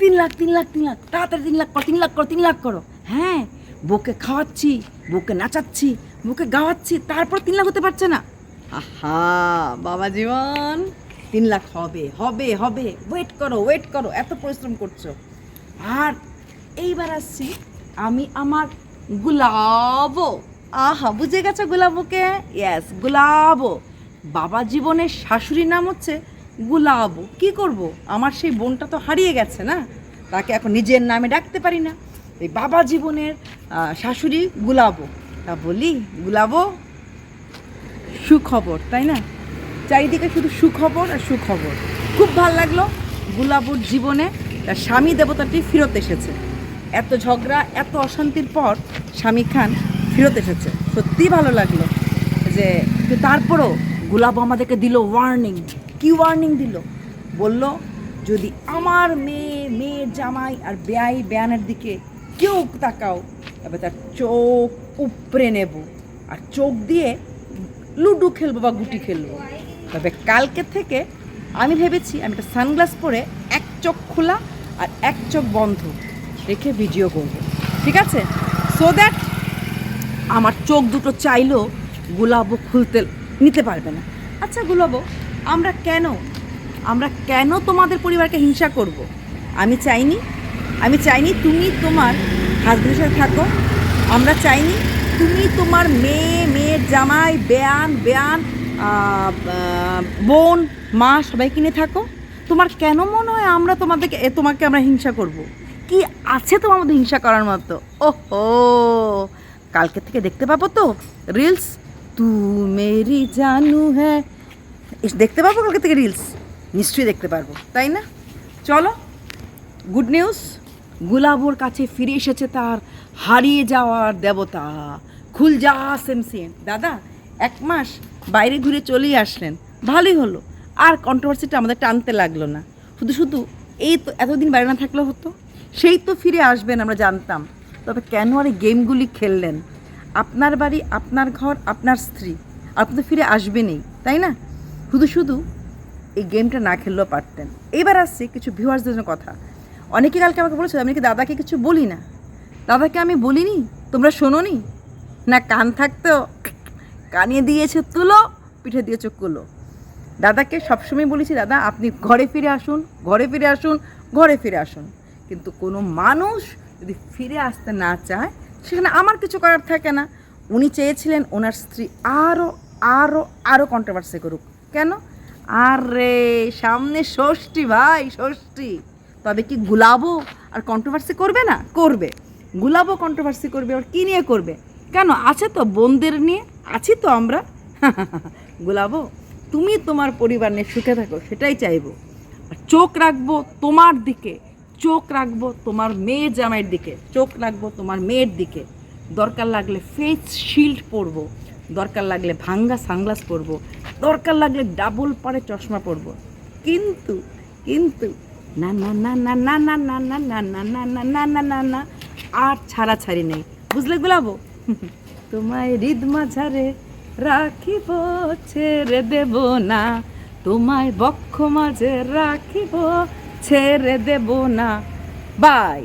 তিন লাখ তিন লাখ তিন লাখ, তাড়াতাড়ি তিন লাখ করো, তিন লাখ করো, তিন লাখ করো। হ্যাঁ বউকে খাওয়াচ্ছি, বউকে নাচাচ্ছি, বউকে গাওয়াচ্ছি, তারপর তিন লাখ হতে পারছে না। আহা, বাবা জীবন, তিন লাখ হবে হবে হবে। ওয়েট করো ওয়েট করো, এত পরিশ্রম করছ। আর এইবার আসছি আমি আমার গুলাবো। আহা, বুঝে গেছো গুলাবোকে? ইয়েস গুলাবো। বাবা জীবনের শাশুড়ির নাম হচ্ছে গুলাবো, কি করব? আমার সেই বোনটা তো হারিয়ে গেছে না? তাকে এখন নিজের নামে ডাকতে পারি না। এই বাবা জীবনের শাশুড়ি গুলাবো। তা বলি, গুলাবো, সুখবর, তাই না? চারিদিকে শুধু সুখবর আর সুখবর। খুব ভালো লাগল গুলাবুর জীবনে। তার স্বামী দেবতাটি ফেরত এসেছে। এত ঝগড়া, এত অশান্তির পর স্বামী খান ফেরত এসেছে। সত্যিই ভালো লাগল যে তারপরও গুলাবু আমাদেরকে দিল ওয়ার্নিং কি ওয়ার্নিং দিল? বলল, যদি আমার মেয়ে, মেয়ের জামাই আর বেয়াই বেয়ানের দিকে কেউ তাকাও, তবে তার চোখ উপড়ে নেব আর চোখ দিয়ে লুডু খেলব বা গুটি খেলব। তবে কালকে থেকে আমি ভেবেছি আমি একটা সানগ্লাস পরে এক চোখ খোলা আর এক চোখ বন্ধ রেখে ভিডিও করব। ঠিক আছে? সো দ্যাট আমার চোখ দুটো চাইলেও গুলাবো খুলতে নিতে পারবে না। আচ্ছা গুলাবো আমরা কেন? আমরা কেন তোমাদের পরিবারকে হিংসা করব। আমি চাইনি আমি চাইনি তুমি তোমার হাজবেন্ডের সাথে থাকো। আমরা চাইনি তুমি তোমার মেয়ে, মেয়ের জামাই, বেয়ান বেয়ান বোন, মা সবাই কিনে থাকো। তোমার কেন মনে হয় আমরা তোমাদেরকে তোমাকে আমরা হিংসা করব। কি আছে তোমার মধ্যে হিংসা করার মতো? ওহো! কালকে থেকে দেখতে পাবো তো। রিলস? তু মেরি জানু হ্যাঁ। দেখতে পাবো কালকে থেকে রিলস নিশ্চয়ই দেখতে পারব, তাই না? চলো গুড নিউজ গুলাবর কাছে ফিরে এসেছে তার হারিয়ে যাওয়ার দেবতা খুল যা সেম সেম দাদা, এক মাস বাইরে ঘুরে চলেই আসলেন, ভালোই হলো। আর কন্ট্রোভার্সিটা আমাদের টানতে লাগল না। শুধু শুধু, এই তো এতদিন বাইরে না থাকলেও হতো। সেই তো ফিরে আসবেন, আমরা জানতাম। তবে কেন আর এই গেমগুলি খেললেন? আপনার বাড়ি, আপনার ঘর, আপনার স্ত্রী। আপনি তো ফিরে আসবেনই, তাই না? শুধু শুধু এই গেমটা না খেললেও পারতেন। এবার আসছে কিছু ভিউয়ার্সদের জন্য কথা। অনেকে কালকে আমাকে বলেছে আমি কি দাদাকে কিছু বলি না? দাদাকে আমি বলিনি? তোমরা শোনোনি? না, কান থাকতো কানিয়ে দিয়েছে তুলো, পিঠে দিয়েছে কুলো। দাদাকে সবসময় বলেছি, দাদা, আপনি ঘরে ফিরে আসুন, ঘরে ফিরে আসুন, ঘরে ফিরে আসুন। কিন্তু কোনো মানুষ যদি ফিরে আসতে না চায়, সেখানে আমার কিছু করার থাকে না। উনি চেয়েছিলেন ওনার স্ত্রী আরও আরও আরও কন্ট্রোভার্সি করুক। কেন? আরে, সামনে ষষ্ঠী ভাই, ষষ্ঠী। তবে কি গুলাবো আর কন্ট্রোভার্সি করবে না? করবে। গুলাবো কন্ট্রোভার্সি করবে আর কী নিয়ে করবে? কেন? আছে তো বোনদের নিয়ে, আছি তো আমরা। গুলাবো তুমি তোমার পরিবার নিয়ে সুখে থাকো, সেটাই চাইব। আর চোখ রাখব তোমার দিকে, চোখ রাখব তোমার মেয়ে জামাইয়ের দিকে, চোখ রাখব তোমার মেয়ের দিকে। দরকার লাগলে ফেস শিল্ড পরবো, দরকার লাগলে ভাঙ্গা সানগ্লাস পরবো দরকার লাগলে ডাবল পারে চশমা পরবো কিন্তু কিন্তু না না না না না না না না না না না না না না না না আর ছাড়া ছাড়ি নেই বুঝলে গুলাবো তোমায় হৃদ মাঝারে রাখিব ছেড়ে দেব না তোমায় বক্ষ মাঝে রাখিব ছেড়ে দেব না বাই